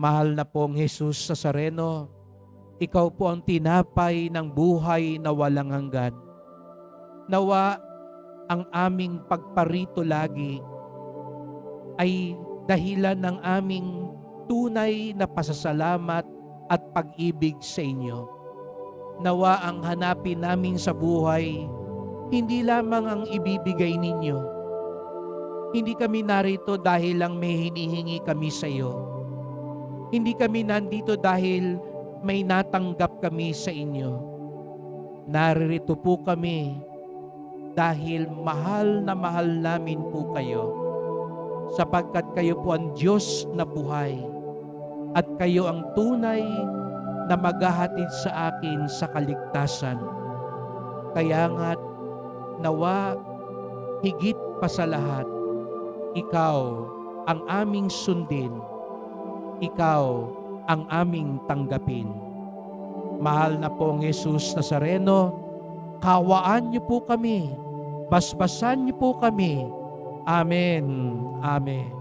Mahal na pong Jesus sa Sareno, ikaw po ang tinapay ng buhay na walang hanggan. Nawa ang aming pagparito lagi ay dahilan ng aming tunay na pasasalamat at pag-ibig sa inyo. Nawa ang hanapin namin sa buhay, hindi lamang ang ibibigay ninyo. Hindi kami narito dahil lang may hinihingi kami sa iyo. Hindi kami nandito dahil may natanggap kami sa inyo. Naririto po kami dahil mahal na mahal namin po kayo sapagkat kayo po ang Diyos na buhay at kayo ang tunay na maghahatid sa akin sa kaligtasan. Kaya nga nawa higit pa sa lahat, ikaw ang aming sundin, ikaw ang aming tanggapin. Mahal na pong Jesus Nazareno, kawaan niyo po kami, basbasan niyo po kami. Amen. Amen.